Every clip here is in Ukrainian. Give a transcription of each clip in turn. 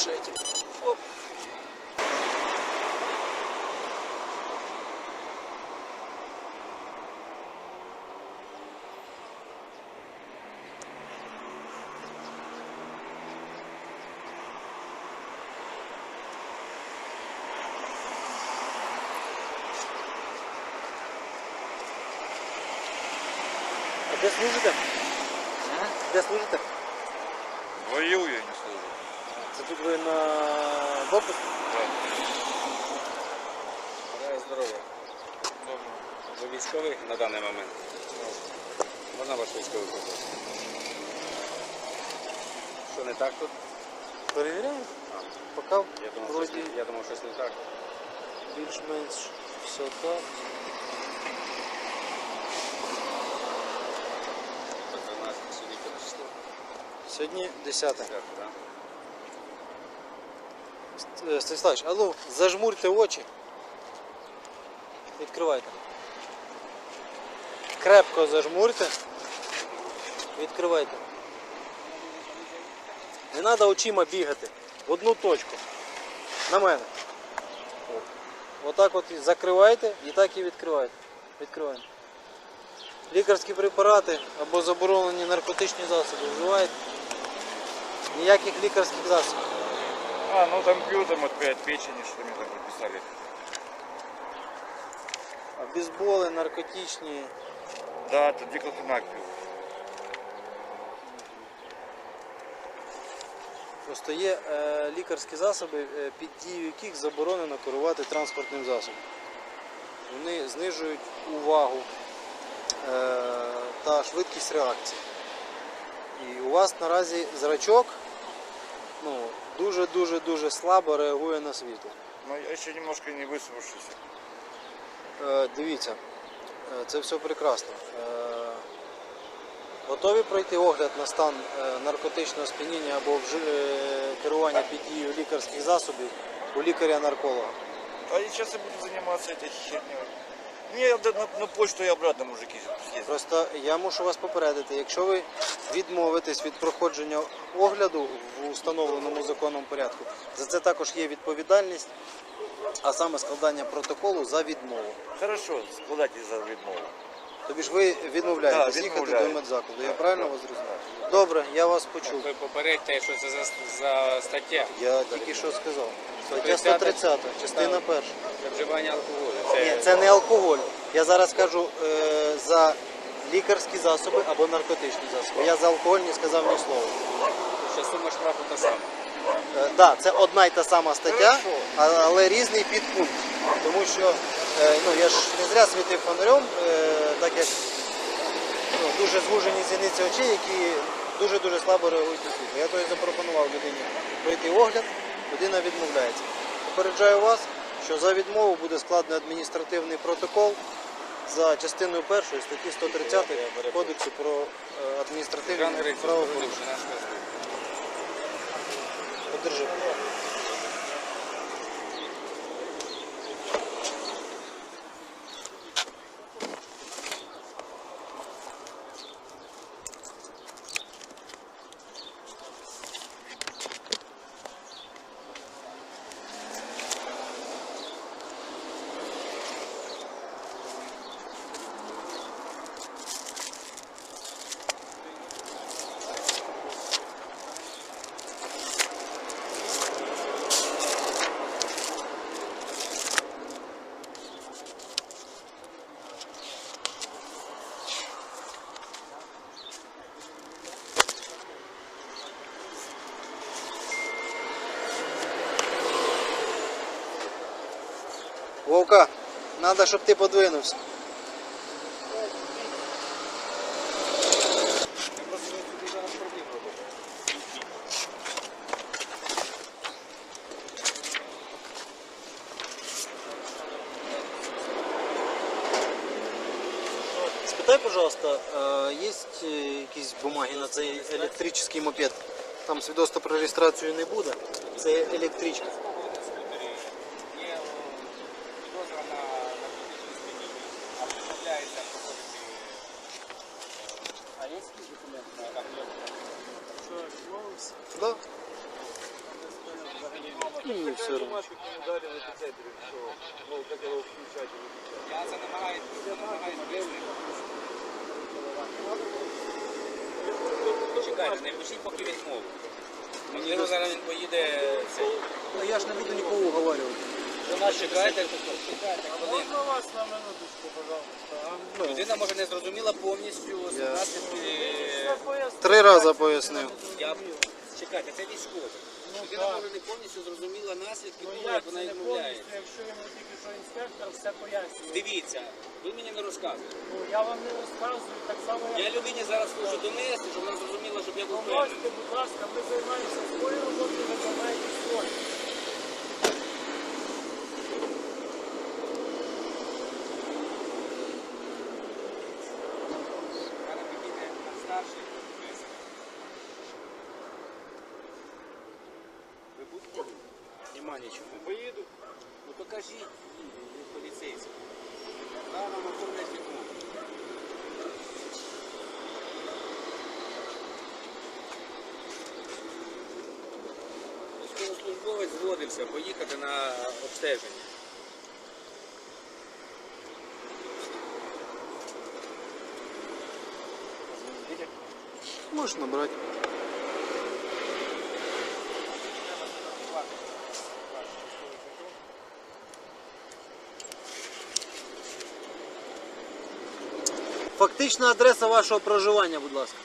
решайте. Оп. А где служит? А? Где служит? На даний момент? Можна ваш військовий квиток? Що не так тут? Перевіряємо. Поки Я думав, щось, вроді не- я думав, щось не так. більш-менш все так. По 13 сьогодні число. Сьогодні 10. Так, да? Ст- Станіславович, алло, зажмурте очі. Відкривайте. Крепко зажмурте. Відкривайте. Не треба очима бігати. В одну точку. На мене. Отак от і закривайте і так і відкривайте. Відкриваємо. Лікарські препарати або заборонені наркотичні засоби вживаєте. Ніяких лікарських засобів. А, ну там пью там от печени, что мне там прописали. Обезболи, наркотичні. Да, тут диклофенак пью. Просто є е, лікарські засоби, е, під дією яких заборонено керувати транспортним засобом. Вони знижують увагу е, та швидкість реакції. І у вас наразі зрачок ну, дуже-дуже-дуже слабо реагує на світло. Но я еще немножко не высунувшийся. Е, дивіться, це все прекрасно. Е, готові пройти огляд на стан е, наркотичного сп'яніння або е, керування під дією лікарських засобів у лікаря-нарколога? А я сейчас я буду заниматься этой херней. Мне на, на почту и обратно мужики съездят. Просто я мушу вас попередити, якщо ви відмовитесь від проходження огляду в установленому законом порядку, за це також є відповідальність, а саме складання протоколу за відмову. Хорошо, складайте за відмову. Тобі ж ви відмовляєтесь Да, їхати відмовляю. до медзакладу. Я правильно так, вас зрозумів? Добре, я вас почув. Ви попередьте, що це за, за стаття. Я тільки що сказав. Стаття 130, 130, частина перша. Це вживання алкоголю. Ні, це не алкоголь. Я зараз кажу е, за лікарські засоби або наркотичні засоби. Я за алкоголь не сказав ні слова. Ще сума штрафу та сама. Так, да, це одна й та сама стаття, а- але різний підпункт. Тому що е, ну, я ж не зря світив фонарем, е, так як ну, дуже звужені зіниці очей, які дуже-дуже слабо реагують на світло. Я то і запропонував людині пройти огляд, людина відмовляється. Попереджаю вас, що за відмову буде складений адміністративний протокол за частиною першої статті 130 Кодексу про е, адміністративні правопорушення. Вже надо, щоб ти подвинувся. Спитай, пожалуйста, а есть э, якісь бумаги на цей електричний мопед? Там свідоцтва про реєстрацію не буде. Це електричка. Его включать и выключать. Я це. Чекайте, не пишіть поки відмову. Можливо, зараз він поїде. Ну, Я ж не буду нікого уговарювати. Чекайте, чекайте хвилину. Можна вас на минуточку, пожалуйста? Ну, Людина може не зрозуміла повністю наслідки. Три рази пояснив. Я чекайте, це військовий. Людина може не повністю зрозуміла наслідки Ну як як це вона не відмовляється. якщо йому тільки що інспектор все пояснює? Дивіться, ви мені не розказуєте. Ну я вам не розказую, так само Я як людині зараз хочу донести, щоб вона зрозуміла, щоб я був впевнений. Промовте, будь ласка, ми займаємося своєю роботою, ви займаєтесь своєю. Мене підійде старший. Ви будете? Нема нічого. Поїду. Поліцейський. Зараз вам оформлять відмову. Військовослужбовець згодився поїхати на обстеження. Можеш набрати. Фактична адреса вашого проживання, будь ласка.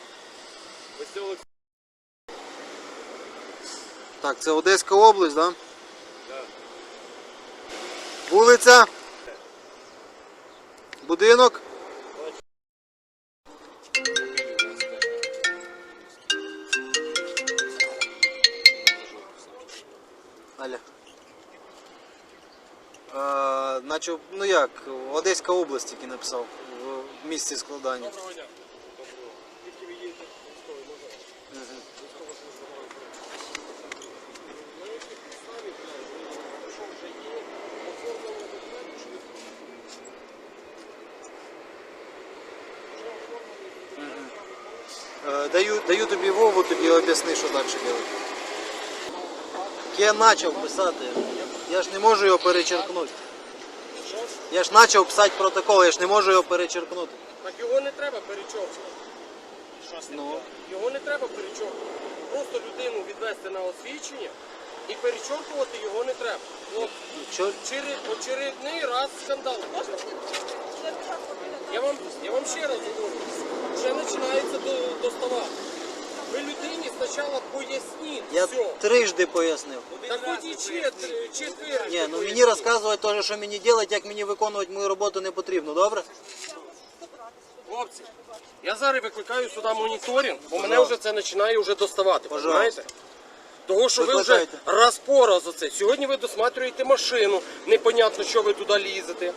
Поселок Так, це Одеська область, так? Да? Да. Вулиця. Будинок. Аля. А, наче, ну як, Одеська область тільки написав місці складання. Доброго дня. Тільки ви їдете військовий, можна? Військова служба має. На якій підставі, що вже є, оформлено документи, що ви Е, Даю, даю тобі Вову, тобі об'ясни, що далі робити. Я почав писати. Я ж не можу його перечеркнути. Я ж почав писати протокол, я ж не можу його перечеркнути. Так його не треба перечовувати. Ну, Його не треба перечовувати. Просто людину відвести на освідчення і перечовувати його не треба. От черед, очередний раз скандал. Я вам, я вам ще раз говорю, вже починається доставати. Людині спочатку поясніть я все. трижди пояснив. Так хоч і четвер, четвер. Ні, ну мені розказувати теж, що мені робити, як мені виконувати мою роботу не потрібно, добре? Хлопці, я зараз викликаю сюди моніторинг, бо мене вже це починає вже доставати. Пожалуйста. Того, що ви вже Викликайте. раз по раз оце. Сьогодні ви досматрюєте машину, непонятно, що ви туди лізете.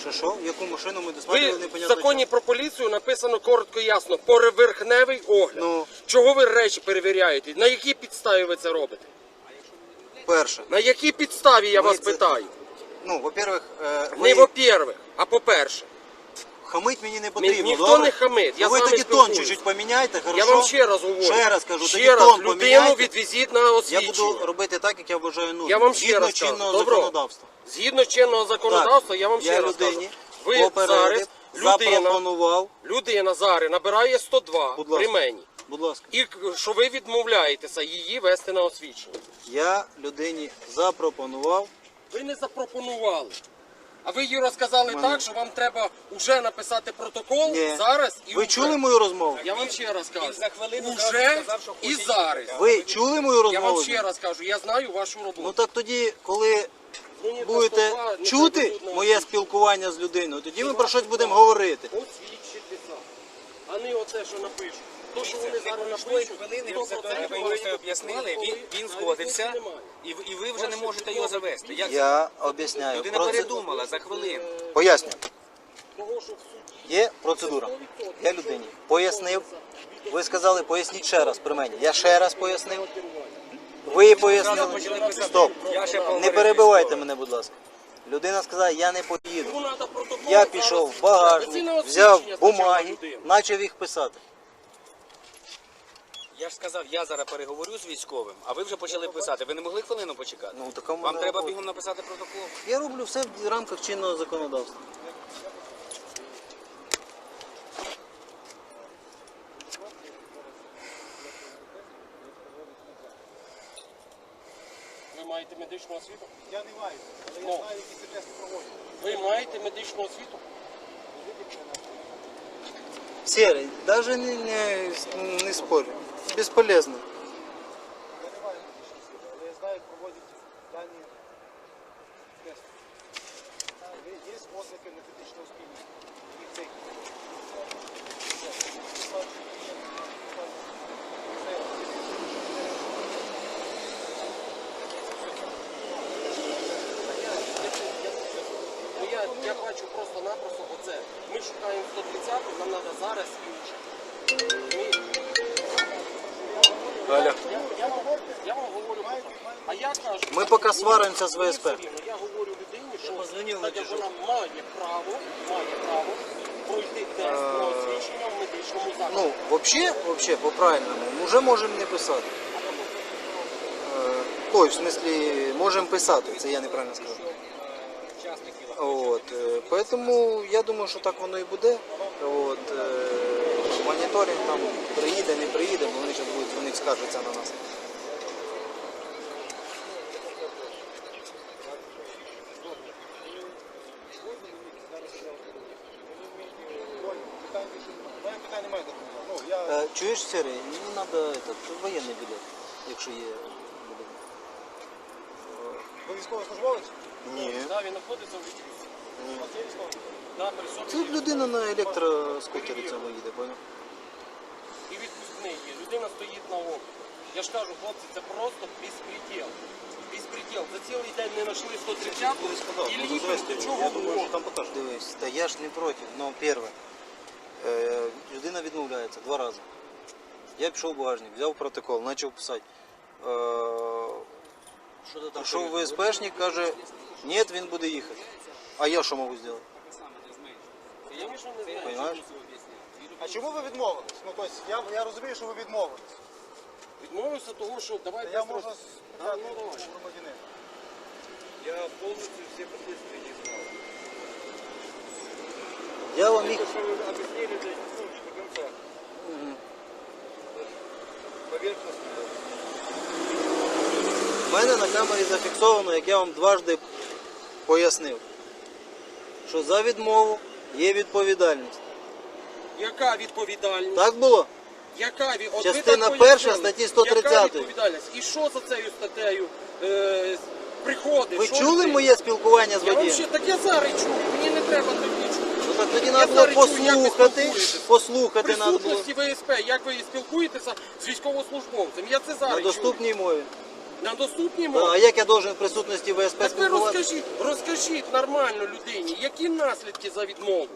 Що що? Яку машину ми Ви досматривали, в непонятно. законі про поліцію написано коротко і ясно, поверхневий огляд. Ну. Чого ви речі перевіряєте? На якій підставі ви це робите? Перше. На якій підставі я Ми вас це- питаю? Ну, во-первых, е, Не во-первых, а по-перше. Хамить мені не потрібно, ніхто добре? не хамить, я Ну, ви тоді тон чуть-чуть поміняйте, хорошо? Я вам ще раз говорю. Ще раз кажу, ще тоді раз, тон людину поміняйте. відвезіть на Я буду робити так, як я вважаю нужним. Я вам ще Згідно раз кажу. чинного Добро. законодавства. Згідно чинного законодавства, я вам ще я раз людині кажу. Ви зараз людина, запропонував, людина зараз набирає 102 Будь ласка. при мені. будь ласка, І що ви відмовляєтеся її вести на освідчення. я людині запропонував, Ви не запропонували. А ви їй розказали Мене- так, що вам треба вже написати протокол Ні. зараз і ви вже. чули мою розмову? Я вам ще раз кажу. за хвилину уже сказав, що і хоче зараз. Ви чули мою Я розмову? вам ще раз кажу, я знаю вашу роботу. Ну так тоді, коли Мені будете 102 не чути моє спілкування з людиною, тоді ми про щось будемо говорити. освідчитися, а не оце, що напишуть. То, що вони зараз напишуть, хвилини, 100% після того, ви об'яснили, він, він згодився, і, ви- і ви вже не можете його завести. Як це? Я об'ясняю. Людина Проце- передумала за хвилину. Поясню. Того, що в суді Є процедура. Я людині пояснив. Ви сказали, поясніть ще раз при мені. Я ще раз пояснив. Ви пояснили. Стоп. Я ще Не поговорив перебивайте мене, будь ласка. Людина сказала, я не поїду. Треба протокол Я зараз пішов в багажник, взяв освідчення спочатку бумаги, людини. почав їх писати. Я ж сказав, я зараз переговорю з військовим, а ви вже почали писати. Ви не могли хвилину почекати? Ну, така в Вам мене треба робота. бігом написати протокол. Я роблю все в рамках чинного законодавства. Ви маєте медичну освіту? Я не маю, але я Ну. знаю, які ці тести проводять. Ви маєте медичну освіту? Серый, даже не, не, не спорю. Бесполезно. ВСП. Я говорю людині, що позвонив, так як вона має право, має право пройти тест на освічення в медичному закладі. Ну, вообще, вообще, по-правильному, уже можемо не писати. Е, Ой, в смысле, можемо писати, це я неправильно сказав. От, е, поэтому я думаю, що так воно і буде. От, е, моніторинг там приїде, не приїде, бо вони зараз будуть вони скаржаться на нас. Питань більше немає. У мене питань немає до того. Ну, я... Е, Чуєш, Сергій, мені треба этот, воєнний білет, якщо є. буде. Ви військовослужбовець? Ні. Да, він знаходиться в відпустці. Да, при Це людина на електроскутері цьому їде, поняв? і відпускний є. Людина стоїть на обліку. Я ж кажу, хлопці, це просто безпреділ. Безпреділ. За цілий день не знайшли 130 і ліпимо до чого угодно. там покажу. Дивись, та я ж не проти. Ну, перше, е, людина відмовляється два рази. Я пішов в багажник, взяв протокол, почав писати. Е, Пішов ВСПшник, каже, ні, він буде їхати. А я що можу зробити? Понимаєш? А чому ви відмовились? Ну, тобто, я, я розумію, що ви відмовились. Відмовився того, що давайте Я можу спитати ну, давай. громадянина. Я повністю всі последствия не знав. Я вам їх. Що ви об'яснили, ну, не до кінця. Поверхностно. У мене на камері зафіксовано, як я вам дважди пояснив, що за відмову є відповідальність. Яка відповідальність? Так було? Яка від... От Частина так перша пояснили. статті 130. Яка відповідальність? І що за цією статтею е, приходить? Ви Що чули людина? моє спілкування з Я вам водієм? ще таке зараз чую, мені не треба Ну тоді треба було послухати, послухати треба було Присутності ВСП, як ви спілкуєтеся з військовослужбовцем? Я це зараз на доступній мові. На доступній Да, мові? А як я должен в присутності ВСП Так ви спілкуватися? розкажіть, розкажіть нормально людині, які наслідки за відмову?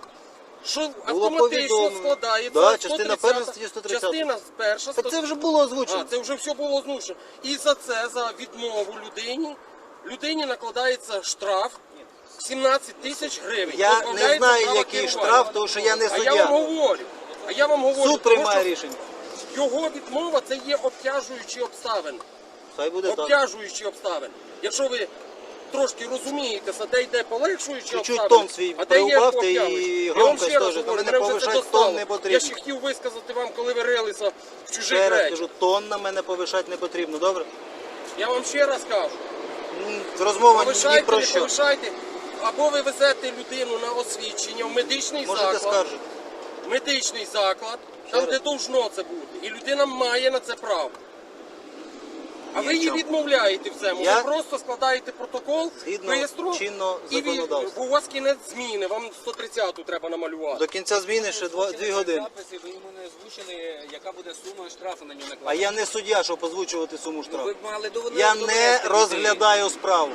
Що автоматично повідомлено. складається Да, частина перша статті 130. частина перша Так це вже було А, це вже все було озвучено. І за це, за відмову людині, людині накладається штраф 17 тисяч гривень. Я не знаю, який штраф, тому що я не А я вам говорю. А я вам говорю, Суд приймає рішення. його відмова це є обтяжуючі обставини. Хай буде так. Обтяжуючі обставини. Якщо ви трошки розумієтеся, де йде полегшуючі Чуть-чуть обставини, тон свій а де є приубавте і обтяжуючі. Я вам громкость ще раз теж, говорю, мене мене вже це повишати тон не потрібно. Я ще хотів висказати вам, коли ви рилися в чужих Ще раз речах. кажу, тон на мене повишати не потрібно, добре? Я вам ще раз кажу. М, Розмова ні Повишайте, не що. повишайте. Або ви везете людину на освідчення в медичний Можете заклад, скаржити. медичний заклад, Ще там, раз. де должно це бути. І людина має на це право. А Ні ви в її чому. відмовляєте в цьому. Я- Ви просто складаєте протокол, Згідно реєструєте, чинного і ви- законодавства. у вас кінець зміни, вам 130-ту треба намалювати. До кінця зміни ще два, дві години. Записи, ви йому не озвучили, яка буде сума штрафу на нього А я не суддя, щоб озвучувати суму Ви штрафу. б мали довести Я не розглядаю справу.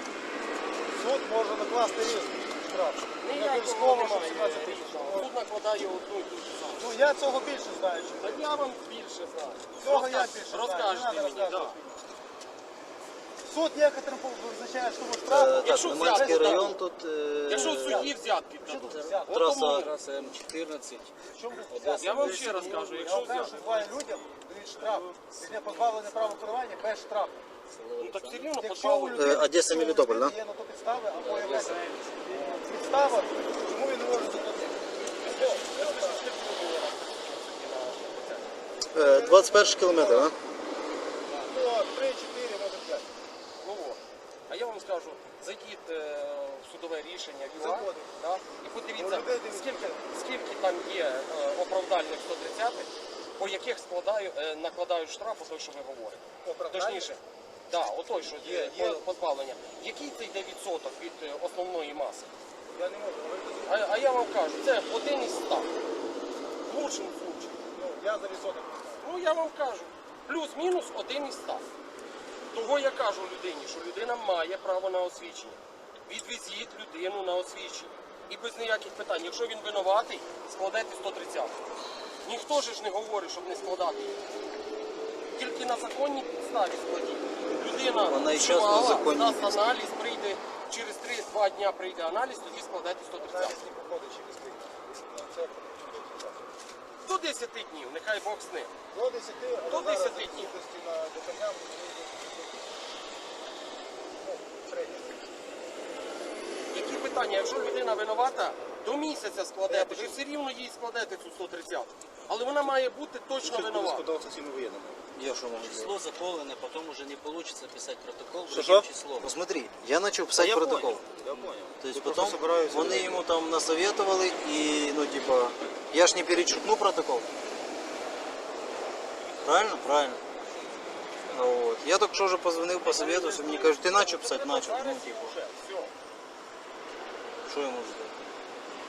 Суд може накласти різний штраф. Не обов'язково, що немає 17 тисяч. Суд накладає одну і ту ж саму. Ну я цього більше знаю. ви. Та я вам більше знаю. Цього я більше знаю. Розкажете мені, да. Суд некоторым визначає суму штрафу. Е, Так, Якщо Лиманський взяти, район так. тут е, Якщо в суді взятки Що тут взяти? траса. Траса М14. В чому тут взяти? Я вам ще раз кажу, Я якщо вам кажу, взяти. що буває людям, від штраф. Від позбавлення права керування без штрафу. Ну так все рівно у Е, Одеса, Мелітополь, да? Є на то підстави або якась е, підстава, чому він не може заплатити? Е, 21 кілометр, да? Ну, 3-4, може 5. Ну, от. А я вам скажу, зайдіть е, в судове рішення в ЮА, Заходимо. да, і подивіться, Ну, людей дивіться. скільки, скільки там є е, оправдальних 130 по яких складаю, е, накладають штраф, той, що ви говорите. Оправдальних? Точніше, да, отой, що Є, є, позбавлення. Який це йде відсоток від е, основної маси? Я не можу говорити. А, а я вам кажу, це один із ста. В лучшому случаю. Ну, я за відсоток. Ну я вам кажу, плюс-мінус один із ста. Того я кажу людині, що людина має право на освічення. Відвезіть людину на освічення. І без ніяких питань. Якщо він винуватий, складайте 130. Ніхто ж не говорить, щоб не складати. Тільки на законній підставі складіть. Людина Вона і щас на вживала, законній дасть аналіз, прийде через 3-2 дня прийде аналіз, тоді складайте 130. Навіть не проходить через три. Це До 10 днів, нехай Бог з ним. До 10, але До зараз 10 днів. відсутності на доконям ну. Які питання? Якщо людина винувата, до місяця складете, ви все рівно їй складете цю 130. Але вона має бути точно винувата. Я що можу сделать? Число заполнено, потом уже не получится писать протокол, Что, другим что? числом. Ну смотри, я начал писать протокол. Я понял. То есть потом вони йому там насоветовали і, ну типа, я ж не перечеркну протокол. Правильно? Правильно. Вот. Я только что уже позвонил, посоветовался, мне кажут, ты начал писать, начал. Ну, типа, Вже, все. что я можу сделать?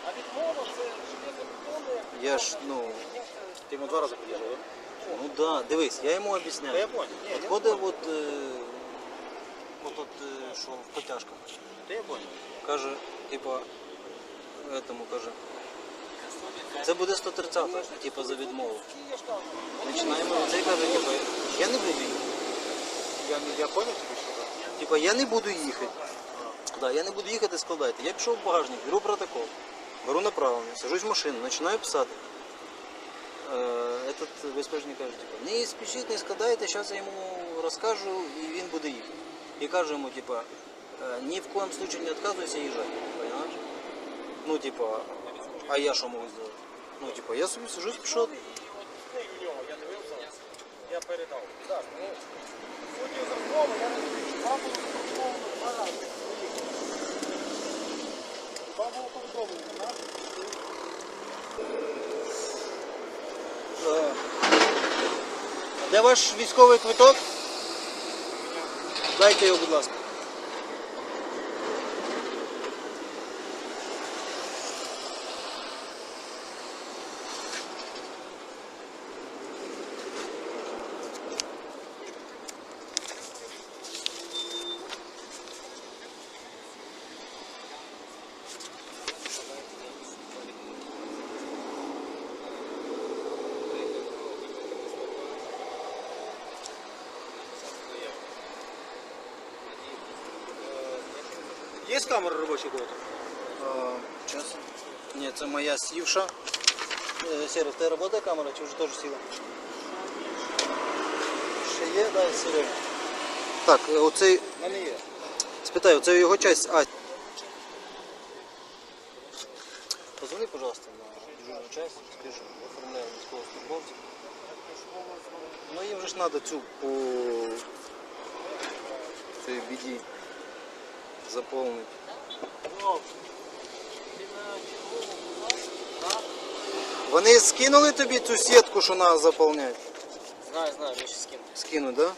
А відмова це железобетонне. Я ж, ну, Ти йому два рази під'їжджав, так? Ну да, дивись, я йому объясняю. понял. Ні, я Ходить от, е, от, от е, що в потяжках. Та я понял. Каже, типа, этому каже. Це буде 130, типа за відмову. Я Починаємо цей каже, типа, я не буду їхати. Я, не- я понял тобі, що так? Типа, я не буду їхати. Да, я не буду їхати, складайте. Я пішов в багажник, беру протокол, беру направлення, сажусь в машину, починаю писати. Е, Этот безпечник каже, типа, не спішіть, не складайте, зараз я йому розкажу і він буде їхати. І кажу йому, типа, «Е, ні в коем случае не відказуйся їжджати, понимаешь? Ну, типа, а я що можу зробити? Ну, типа, я собі сажусь, пішов. і от книг у нього, я дивився, я передав. Так, ну, судді з розмови, я не знаю, вам було повідомлено два рази. Вам було повідомлено, так? Де ваш військовий квиток? Дайте його, будь ласка. Є камера робоча кота? Сейчас. Ні, це моя сівша. Е, Серег, в тебе працює камера чи вже теж сіла? Ще є, да, Серег. Так, е, оцей, У мене є. спитай, оце його часть А. Позвони, пожалуйста, на дежурну часть, що оформляю військовослужбовців. Ну їм же ж треба цю по цій біді заповнити. Вони скинули тобі цю сітку, що треба заповняти? Знаю, знаю, я сейчас скину. Скинуть, да?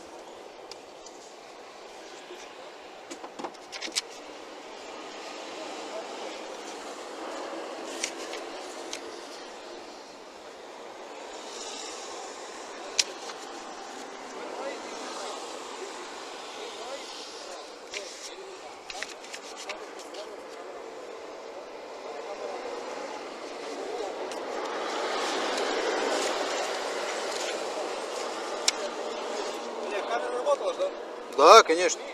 Конечно.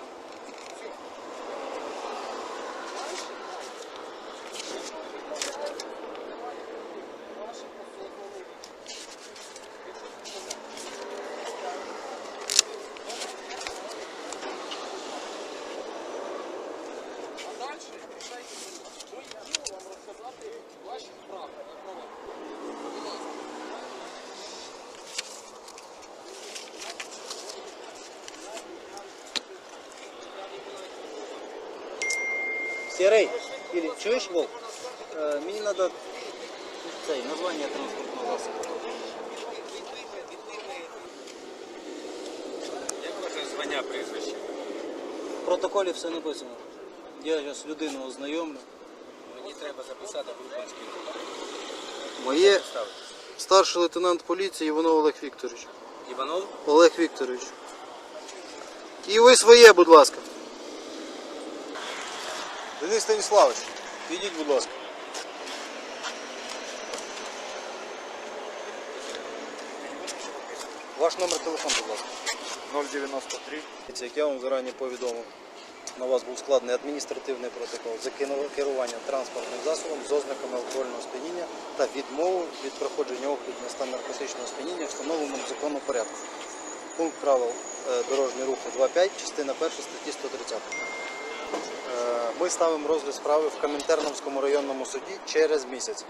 Ілі, чуєш, Вов? Е, мені треба цей, названня транспортного засобу. Як ваше звання прізвище? В протоколі все написано. Я зараз людину ознайомлю. Мені треба записати групанський Моє старший лейтенант поліції Іванов Олег Вікторович. Іванов? Олег Вікторович. І ви своє, будь ласка. Денис Станіславович, підіть, будь ласка. Ваш номер телефону, будь ласка. 093. Це, Як я вам зарані повідомив, на вас був складений адміністративний протокол за керування транспортним засобом з ознаками алкогольного сп'яніння та відмову від проходження огляду на стан наркотичного сп'яніння встановленому законному порядку. Пункт правил е, дорожнього руху 2.5, частина 1 статті 130. Е, Ми ставимо розгляд справи в Комінтерновському районному суді через місяць.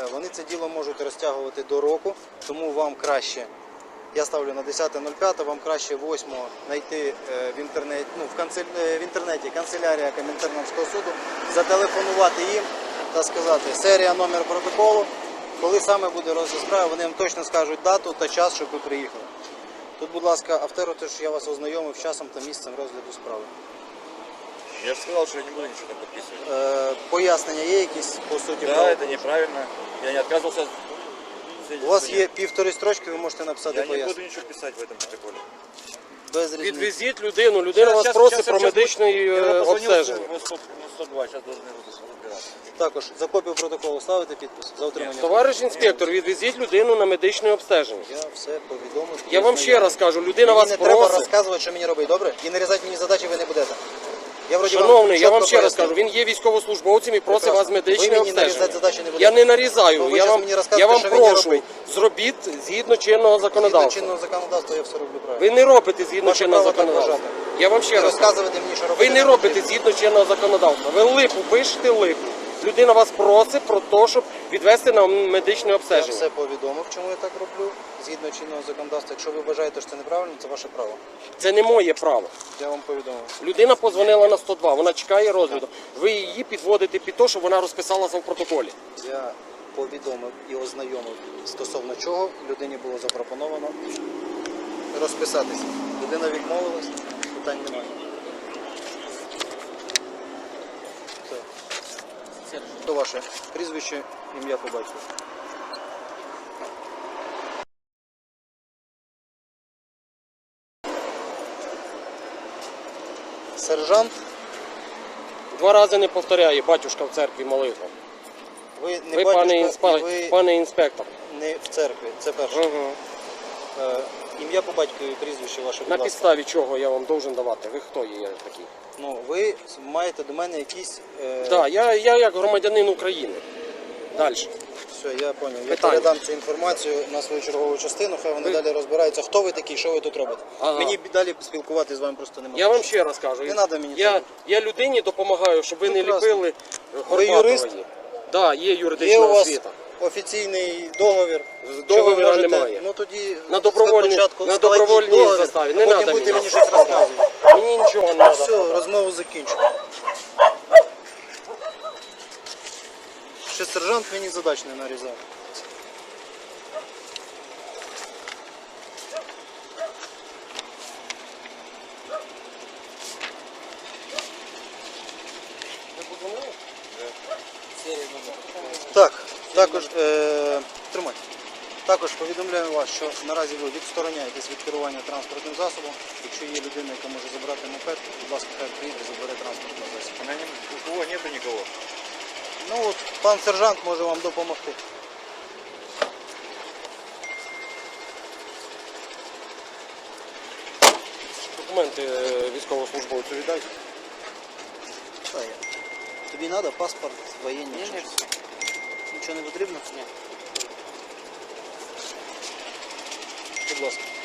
Е, Вони це діло можуть розтягувати до року, тому вам краще я ставлю на 10.05, вам краще 8 знайти е, в інтернеті, ну, в, в інтернеті канцелярія Комінтерновського суду, зателефонувати їм та сказати серія, номер протоколу, коли саме буде розгляд справи, вони вам точно скажуть дату та час, щоб ви приїхали. Тут, будь ласка, автору, теж я вас ознайомив часом та місцем розгляду справи. Я же сказал, что я не буду ничего там подписывать. Е, пояснення є якісь по суті? Да, правил? это неправильно. Я не отказывался. У вас є півтори строчки, ви можете написати Я не пояснення. буду ничего писать в этом протоколе. Без різниці. Відвезіть людину, людина вас просить про медичне е, обстеження. На 102, сейчас должны разбираться. Також за копію протоколу ставити підпис за отримання. Товариш інспектор, відвезіть людину на медичне обстеження. Я все повідомив. Я вам ще раз кажу, людина Мені вас не треба просить. розказувати, що мені робити, добре? І нарізати мені задачі ви не будете. Я вроді Шановний, я вам ще раз кажу, він є військовослужбовцем і просить вас медичне обстеження. Я не нарізаю, Ну, я вам, я вам прошу, зробіть згідно чинного Згідно чинного законодавства я все роблю правильно. Ви не робите згідно Ваше чинного право так законодавства. вважати. Я вам ще раз кажу. розказувати мені, що робити. Ви не робите згідно чинного законодавства. Ви липу пишете липу. Людина вас просить про те, щоб відвести на медичне Я обстеження. все повідомив, чому я так роблю. Згідно чинного законодавства. Якщо ви вважаєте, що це неправильно, це ваше право. Це не моє право. Я вам повідомив. Людина позвонила на 102, вона чекає розгляду. Ви її підводите під те, що вона розписалася в протоколі. Я повідомив і ознайомив стосовно чого людині було запропоновано розписатися. Людина відмовилась, питань немає. Хто ваше прізвище, ім'я по батьку? Сержант, Два рази не повторяє, батюшка в церкві молитва. ви не Ви, батюшка, пане, і ви пане інспектор. не в церкві. Це перше. Угу. Е, ім'я по батькові, прізвище ваше, будь На ласка. підставі чого я вам должен давати? Ви хто є такий? Ну, ви маєте до мене якісь. Е... Так, я, я як громадянин України. Далі. Все, я зрозумів. Я Питання. передам цю інформацію на свою чергову частину, хай вони Ви- далі розбираються, хто ви такий, що ви тут робите. Ага. Мені б далі спілкуватися з вами просто немає. Я вам ще раз кажу. Не надо мені я, цього. я людині допомагаю, щоб ви не Прекрасно. ліпили Ви юрист? Так, да, є юридична Є у вас освіта. Офіційний договір. договору ви немає. Ну тоді На добровольній- спочатку на складіть добровольній договір, заставі. Не а потім надо будете мені. мені щось розказувати. Мені нічого не треба. Все, розмову закінчено. Ще сержант мені задач не нарізав. Так, також е, тримай. Також повідомляю вас, що наразі ви відстороняєтесь від керування транспортним засобом. Якщо є людина, яка може забрати мопед, будь ласка, хай приїде, забере транспортний засіб. У, кого нету никого. Ну от пан сержант може вам допомогти. Документи е, військовослужбовцю я. Тобі треба паспорт воєнний? чи що? Нічого не потрібно? Ні. Будь ласка.